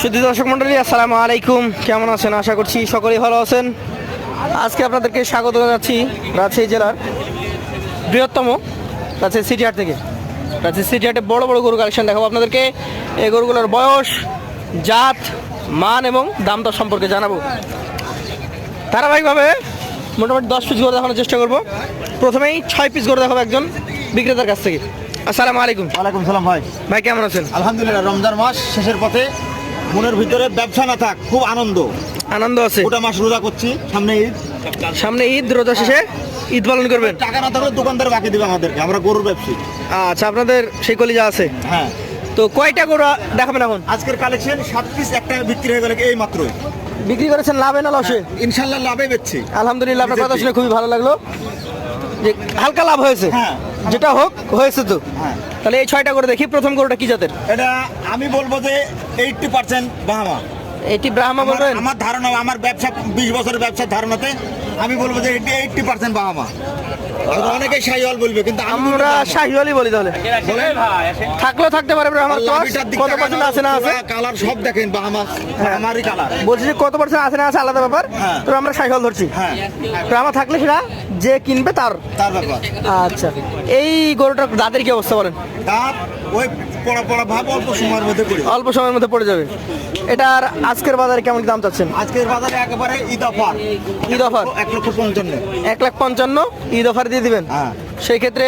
শুধু দর্শক মন্ডলী আসসালামু আলাইকুম। কেমন আছেন? আশা করছি সকলেই ভালো আছেন। আজকে আপনাদেরকে স্বাগত জানাচ্ছি রাজশাহী জেলার বৃহত্তম রাজশাহী সিটি হাট থেকে। রাজশাহী সিটি হাটে বড় বড় গরু কালেকশন দেখাবো আপনাদেরকে। এই গরুগুলোর বয়স জাত মান এবং দাম দর সম্পর্কে জানাব। ধারাবাহিকভাবে মোটামুটি দশ পিস গরু দেখানোর চেষ্টা করব। প্রথমেই ছয় পিস গরু দেখাবো একজন বিক্রেতার কাছ থেকে। আসসালামু আলাইকুম। ওয়ালাইকুম সালাম ভাই। ভাই কেমন আছেন? আলহামদুলিল্লাহ রমজান মাস শেষের পথে মনের ভিতরে ব্যবসা না থাক খুব আনন্দ। আনন্দ আছে। গোটা মাস রোজা করছি সামনে ঈদ। সামনে ঈদ রোজা শেষে ঈদ পালন করবেন? টাকা না থাকলে দোকানদার বাকি দিবে আমাদেরকে আমরা গরুর ব্যবসায়ী। আচ্ছা আপনাদের সেই কলিজা আছে? হ্যাঁ। তো কয়টা গরু দেখাবেন এখন? আজকের কালেকশন সাত পিস একটা বিক্রি হয়ে গেল এই মাত্রই। বিক্রি করেছেন লাভে না লসে? ইনশাল্লাহ লাভে বেচছি। আলহামদুলিল্লাহ আপনার কথা শুনে খুবই ভালো লাগল। যে হালকা লাভ হয়েছে। হ্যাঁ। যেটা হোক হয়েছে তো। হ্যাঁ। তাহলে এই ছয়টা করে দেখি প্রথম গরুটা কি জাতের? এটা আমি বলব যে এইটটি পার্সেন্ট বাহামা এটি ব্রাহ্মা আমার- বলবেন? আমার ধারণা আমার ব্যবসা বিশ বছরের ব্যবসার ধারণাতে আমি বলব যে এটি এইটটি পার্সেন্ট বাহামা অনেকে সাইওয়াল বলবে কিন্তু আমরা বাহামা। শাহিওয়ালি বলি তাহলে। থাকলেও থাকতে পারে দিকটা কত পার্সেন্ট আছে না আছে? কালার সব দেখেন বাহামা আমারই কালার বলছি যে কত পার্সেন্ট আছে না আছে আলাদা ব্যাপার। হ্যাঁ। তো আমরা শাহিওয়াল ধরছি। হ্যাঁ। ব্রাহ্মা থাকলে সেটা যে কিনবে তার। তার ব্যাপার। আচ্ছা এই গরুটার দাঁতের কি অবস্থা বলেন? দাঁত ওই পড়া পড়া ভাব অল্প সময়ের মধ্যে পড়ে অল্প সময়ের মধ্যে পড়ে যাবে। এটার আজকের বাজারে কেমন দাম চাচ্ছেন? আজকের বাজারে একেবারে ঈদ অফার। ঈদ অফার? এক লক্ষ পঞ্চান্ন। এক লাখ পঞ্চান্ন। ঈদ অফার দিয়ে দিবেন? হ্যাঁ। সেই ক্ষেত্রে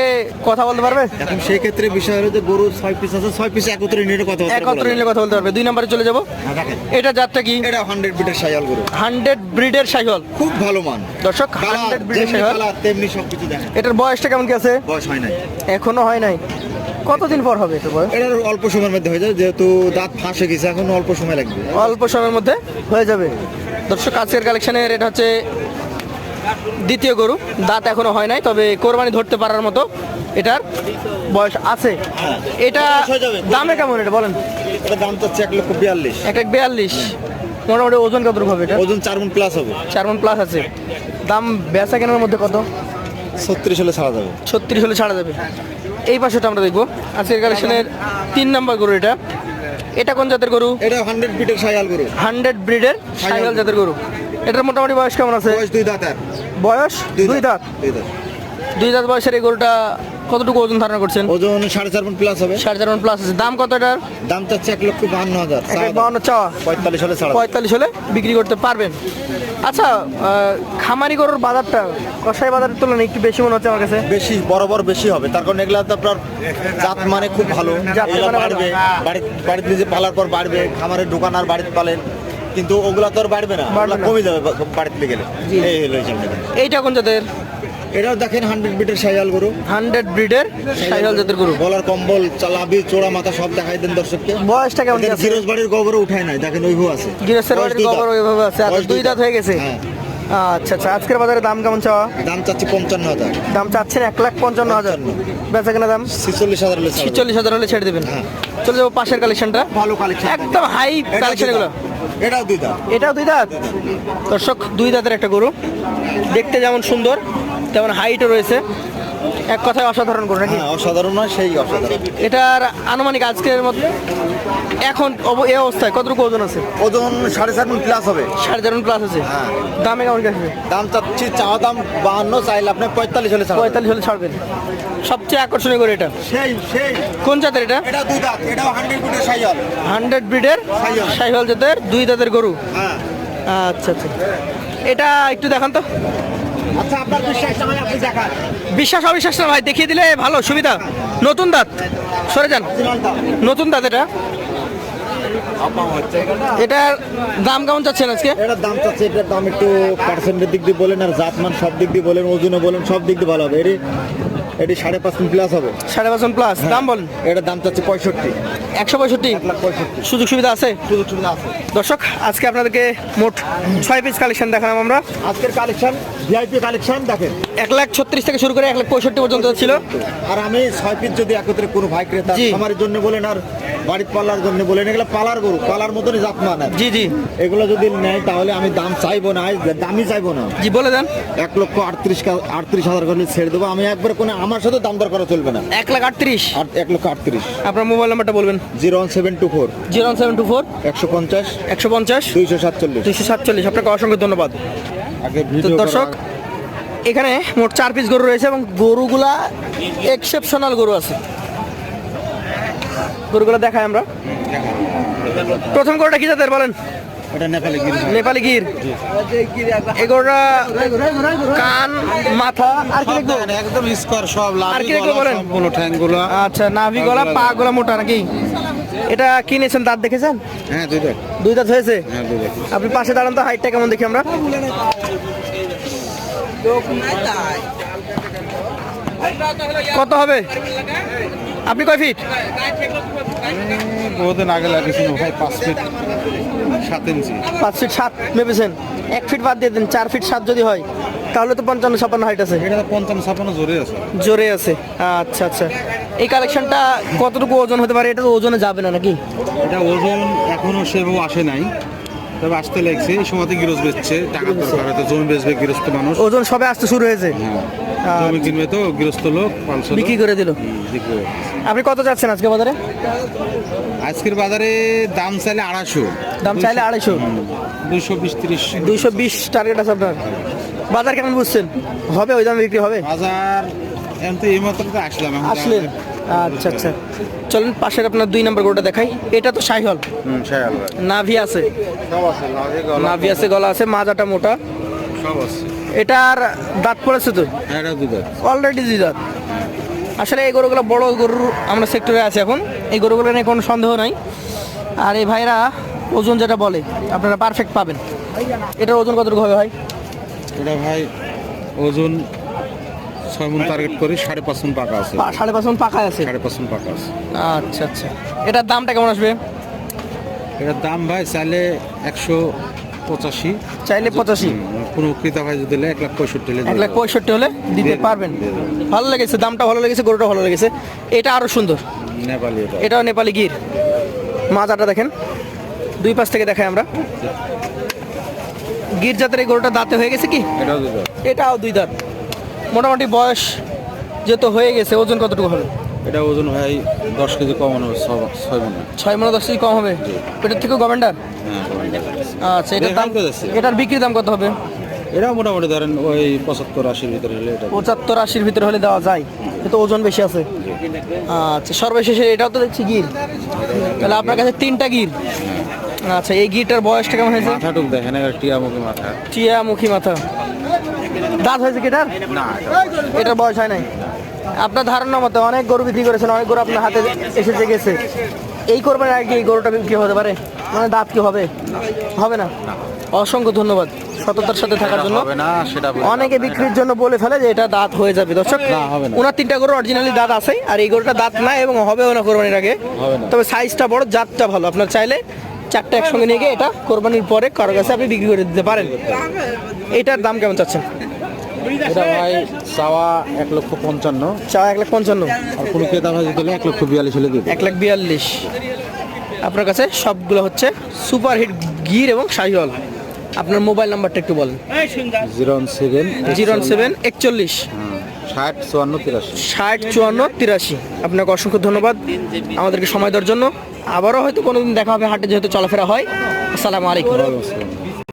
কথা বলতে পারবে? এখন সেই ক্ষেত্রে বিষয় হলো যে গরু ছয় পিস আছে ছয় পিস একত্রে নিয়ে কথা একত্র নিলে কথা বলতে পারবে। দুই নম্বরে চলে যাব। হ্যাঁ, এটা জাতটা কি? এটা হান্ড্রেড বিটের সাইয়াল গরু। হান্ড্রেড ব্রিডের সাইহল। খুব ভালো মান। দর্শক হান্ড্রেড ব্রিডের সাইহল। তেমনি সব কিছু দেখেন। এটার বয়সটা কেমন কি আছে? বয়স হয় নাই। এখনও হয় নাই। কতদিন পর হবে এটার বয়স? এটার অল্প সময়ের মধ্যে হয়ে যায় যেহেতু দাঁত ফাঁসে গেছে এখন অল্প সময় লাগবে। অল্প সময়ের মধ্যে হয়ে যাবে। দর্শক আজকের কালেকশনের এটা হচ্ছে দ্বিতীয় গরু দাঁত এখনও হয় নাই তবে কোরবানি ধরতে পারার মতো এটার বয়স আছে। এটা হয়ে যাবে। দামে কেমন এটা বলেন? এটা দাম চাচ্ছে এক লক্ষ বিয়াল্লিশ। এক এক বিয়াল্লিশ। মোটামুটি ওজন কতটুকু হবে এটা? ওজন চার মন প্লাস হবে। চার মন প্লাস আছে। দাম বেচা কেনার মধ্যে কত? ছত্রিশ হলে ছাড়া যাবে। ছত্রিশ হলে ছাড়া যাবে। এই পাশেটা আমরা দেখব। আজকের কালেকশনের তিন নাম্বার গরু এটা। এটা কোন জাতের গরু? এটা হান্ড্রেড ব্রিডের সাইয়াল গরু। হান্ড্রেড ব্রিডের সাইয়াল জাতের গরু। এটার মোটামুটি বয়স কেমন আছে? বয়স দুই দাঁত বয়স? দুই দাঁত। দুই দাঁত? দুই দাঁত। বয়সের এই গরুটা কতটুকু ওজন ধারণা করছেন? ওজন সাড়ে চার মন প্লাস হবে। সাড়ে চার মন প্লাস আছে। দাম কত এটার? দাম চাচ্ছে এক লক্ষ বাহান্ন হাজার। বাউন্ন চাওয়া পঁয়তাল্লিশ হলে পঁয়তাল্লিশ হলে বিক্রি করতে পারবেন। আচ্ছা খামারি গরুর বাজারটা কষাই বাজারের তুলনায় একটু বেশি মনে হচ্ছে আমার কাছে। বেশি বরাবর বেশি হবে। তার কারণ এগুলা তো আপনার জাত মানে খুব ভালো। মানে বাড়বে। বাড়ি- বাড়িতে নিজে পালার পর বাড়বে। খামারের দোকান আর বাড়িতে পালেন। কিন্তু ওগুলা তো আর বাড়বে না বাড়বে না। কমে যাবে বা- বাড়িতে গেলে। জি। এই হলো। এইটা কোন জাতের? এটাও দেখেন হান্ড্রেড বিটের সাইয়াল গরু। হান্ড্রেড ব্রিডের সাইকেল জাতের গরু। গলার কম্বল চালাবি চোড়া মাথা সব দেখাই দেন দর্শককে। বয়সটা কেমন কি আছে? ফিরোজ বাড়ির গোবরে উঠায় নাই দেখেন ওইভাবে আছে। বয়স বাড়ির দুই দাঁত। গোবর ওইভাবে আছে। আচ্ছা বয়স দুই দাঁত হয়ে গেছে? হ্যাঁ। আচ্ছা আচ্ছা আজকের বাজারে দাম কেমন চাওয়া? দাম চাচ্ছি পঞ্চান্ন হাজার। দাম চাচ্ছেন এক লাখ পঞ্চান্ন হাজার। বেচা কেনা দাম? ছিচল্লিশ হাজার হলে ছাড়া ছিচল্লিশ হাজার হলে ছেড়ে দেবেন। হ্যাঁ। চলে যাব পাশের কালেকশনটা ভালো কালেকশন একদম হাই কালেকশন এগুলো। এটাও দুই দাঁত। এটাও দুই দাঁত? দর্শক দুই দাঁতের একটা গরু। দেখতে যেমন সুন্দর তেমন হাইটও রয়েছে। এক কথায় অসাধারণ গরু নাকি? হ্যাঁ অসাধারণ নয় সেই অসাধারণ। এটার আনুমানিক আজকের মধ্যে এখন এই অবস্থায় কতটুকু ওজন আছে? ওজন সাড়ে চার মন প্লাস হবে। সাড়ে চার প্লাস আছে। হ্যাঁ। দামে কেমন আসবে? দাম চাচ্ছি চাওয়া দাম বাহান্ন চাইলে আপনি পঁয়তাল্লিশ হলে পঁয়তাল্লিশ হলে ছাড়বেন। সবচেয়ে আকর্ষণীয় গরু এটা। সেই সেই। কোন জাতের এটা? এটা দুই দাঁত এটাও হান্ড্রেড ফুটের সাইয়াল হান্ড্রেড ব্রিডের সাইহল। সাইহল জাতের দুই দাঁতের গরু। হ্যাঁ। আচ্ছা আচ্ছা। এটা একটু দেখান তো। আচ্ছা আপনার বিশ্বাস আপনি দেখান। বিশ্বাস অবিশ্বাস না ভাই দেখিয়ে দিলে ভালো সুবিধা। নতুন দাঁত সরে যান। নতুন দাঁত এটা। এটার দাম কেমন চাচ্ছেন আজকে? এটার দাম চাচ্ছে এটার দাম একটু পার্সেন্টের দিক দিয়ে বলেন আর জাতমান সব দিক দিয়ে বলেন ওজনে বলেন সব দিক দিয়ে ভালো হবে। এটি এটি সাড়ে পাঁচ প্লাস হবে। সাড়ে পাঁচ প্লাস দাম বলেন এটার দাম চাচ্ছে পঁয়ষট্টি। একশো পঁয়ষট্টি? সুযোগ সুবিধা আছে? সুযোগ সুবিধা আছে। দর্শক আজকে আপনাদেরকে মোট ছয় পিস কালেকশন দেখালাম আমরা। আজকের কালেকশন ভিআইপি কালেকশন দেখেন। এক লাখ ছত্রিশ থেকে শুরু করে এক লাখ পঁয়ষট্টি পর্যন্ত ছিল। আর আমি ছয় পিস যদি একত্রে কোনো ভাই ক্রেতা। আমার জন্য বলেন আর বাড়ির পালার জন্য বলেন এগুলো পালার গরু পালার মতনই জাত মান। জি জি। এগুলো যদি নেয় তাহলে আমি দাম চাইব না দামই চাইব না। জি বলে দেন। এক লক্ষ আটত্রিশ আটত্রিশ হাজার করে ছেড়ে দেবো। আমি একবার কোনো আমার সাথে দাম দর করা চলবে না। এক লাখ আটত্রিশ। আট এক লক্ষ আটত্রিশ। আপনার মোবাইল নাম্বারটা বলবেন। Zero one seven two four. Zero seven two four. একশো পঞ্চাশ। একশো পঞ্চাশ। দুইশো সাতচল্লিশ। দুইশো সাতচল্লিশ। আপনাকে অসংখ্য ধন্যবাদ। আগে দর্শক এখানে মোট চার পিস গরু রয়েছে এবং গরুগুলা এক্সেপশনাল গরু আছে। গরুগুলো দেখাই আমরা। প্রথম গরুটা কি জাতের বলেন? এটা নেপালে গিরি নেপালি গির? এই কান মাথা আর কি দেখব? একদম স্কোয়ার সব আর কি দেখব বলেন? ঠ্যাংগুলো। আচ্ছা নাভি গলা পা গলা মোটা নাকি? এটা কিনেছেন দাঁত দেখেছেন? হ্যাঁ দুইটা দুই দাঁত হয়েছে? হ্যাঁ দুইটা আপনি পাশে দাঁড়ান তো হাইটটা কেমন দেখি আমরা? কত হবে? আপনি কয় ফিট? বহুদিন আগে লাগিয়েছিল ভাই পাঁচ ফিট সাত ইঞ্চি। পাঁচ ফিট সাত মেপেছেন এক ফিট বাদ দিয়ে দেন চার ফিট সাত যদি হয় তাহলে তো পঞ্চান্ন ছাপ্পান্ন হাইট আছে। এটা তো পঞ্চান্ন ছাপ্পান্ন জোরে আছে। জোরে আছে। আচ্ছা আচ্ছা। এই কালেকশনটা কতটুকু ওজন হতে পারে? এটা তো ওজনে যাবে না নাকি? এটা ওজন এখনও সেভাবে আসে নাই। তবে আসতে লাগছে এই সময়তে গিরস বেচছে টাকার দরকার হয়তো জমি বেচবে গৃহস্থ মানুষ। ওজন সবে আসতে শুরু হয়েছে। হ্যাঁ। জমি কিনবে তো গৃহস্থ লোক বিক্রি করে দিল। বিক্রি করে। আপনি কত যাচ্ছেন আজকে বাজারে? আজকের বাজারে দাম চাইলে আড়াইশো। দাম চাইলে আড়াইশো। দুশো বিশ ত্রিশ। দুশো বিশ টার্গেট আছে আপনার। বাজার কেমন বুঝছেন? হবে ওই দামে বিক্রি হবে? বাজার এখন তো এই মাত্র তো আসলাম আসলেন। আচ্ছা আচ্ছা। চলুন পাশের আপনার দুই নাম্বার গরুটা দেখাই। এটা তো সাইহল হুম শায়াল নাভি আছে। সব আছে গলা নাভি আছে গলা আছে মাজাটা মোটা। সব আছে। এটার দাঁত পড়েছে তো? হ্যাঁ অলরেডি দুই দাঁত। আসলে এই গরুগুলো বড় গরুর আমরা সেক্টরে আছি এখন। এই গরুগুলো নিয়ে কোনো সন্দেহ নাই। আর এই ভাইরা ওজন যেটা বলে আপনারা পারফেক্ট পাবেন। এটার ওজন কতটুকু হবে ভাই? এটা ভাই ওজন ছয় মন টার্গেট করি সাড়ে পাঁচ মন পাকা আছে। পা- সাড়ে পাঁচ মন আছে? সাড়ে পাঁচ মন পাকা আছে। আচ্ছা আচ্ছা। এটার দামটা কেমন আসবে? এটার দাম ভাই চাইলে একশো পঁচাশি। চাইলে পঁচাশি। কোনো ক্রেতা ভাই যদি এক লাখ পঁয়ষট্টি হলে এক লাখ পঁয়ষট্টি হলে দিতে পারবেন। ভালো লেগেছে দামটা ভালো লেগেছে গরুটা ভালো লেগেছে। এটা আরও সুন্দর। নেপালি এটাও নেপালি গির। মাজাটা দেখেন। দুই পাশ থেকে দেখাই আমরা। গির জাতের এই গরুটা দাঁতে হয়ে গেছে কি? এটাও দুই দাঁত। মোটামুটি বয়স যেহেতু হয়ে গেছে ওজন কতটুকু হবে? এটা ওজন ভাই দশ কেজি কমানো হবে ছয় মনে ছয় মনে। দশ কেজি কম হবে? পেটের থেকেও গভর্নর হ্যাঁ আচ্ছা এটার দাম। এটার বিক্রির দাম কত হবে? এটাও মোটামুটি ধরেন ওই পঁচাত্তর আশির ভিতরে হলে এটা পঁচাত্তর আশির ভিতরে হলে দেওয়া যায়। কিন্তু ওজন বেশি আছে। আচ্ছা সর্বশেষে এটাও তো দেখছি গির। তাহলে আপনার কাছে তিনটা গির। আচ্ছা এই গিরটার বয়সটা কেমন হয়েছে? মাথাটুক দেখেন টিয়ামুখী মাথা। চিয়া মুখী মাথা। দাঁত হয়েছে কি এটার? না এটার বয়স হয় নাই? আপনার ধারণা মতো অনেক গরু বিক্রি করেছেন অনেক গরু আপনার হাতে এসেছে গেছে। এই করবেন আর কি এই গরুটা বিক্রি হতে পারে? মানে দাঁত কি হবে? হবে না? অসংখ্য ধন্যবাদ সততার সাথে থাকার জন্য। অনেকে বিক্রির জন্য বলে ফেলে যে এটা দাঁত হয়ে যাবে। দর্শক। ওনার তিনটা গরু অরিজিনালি দাঁত আছে আর এই গরুটা দাঁত না এবং হবেও না কোরবানির আগে। তবে সাইজটা বড় জাতটা ভালো। আপনার চাইলে চারটা একসঙ্গে নিয়ে গিয়ে এটা কোরবানির পরে কারও কাছে আপনি বিক্রি করে দিতে পারেন। এটার দাম কেমন চাচ্ছেন? এটা ভাই চাওয়া এক লক্ষ পঞ্চান্ন। চাওয়া এক লাখ পঞ্চান্ন। আর কোনো ক্রেতা ভাই নেয়, এক লক্ষ বিয়াল্লিশ হলে দিবে এক লাখ বিয়াল্লিশ। আপনার কাছে সবগুলো হচ্ছে সুপার হিট গির এবং শাহিওয়াল। আপনার মোবাইল নাম্বারটা একটু বলেন। Zero one seven zero one seven একচল্লিশ। ষাট চুয়ান্ন তিরাশি। ষাট চুয়ান্ন তিরাশি। আপনাকে অসংখ্য ধন্যবাদ আমাদেরকে সময় দেওয়ার জন্য। আবারও হয়তো কোনোদিন দেখা হবে হাটে যেহেতু চলাফেরা হয়। আসসালামু আলাইকুম।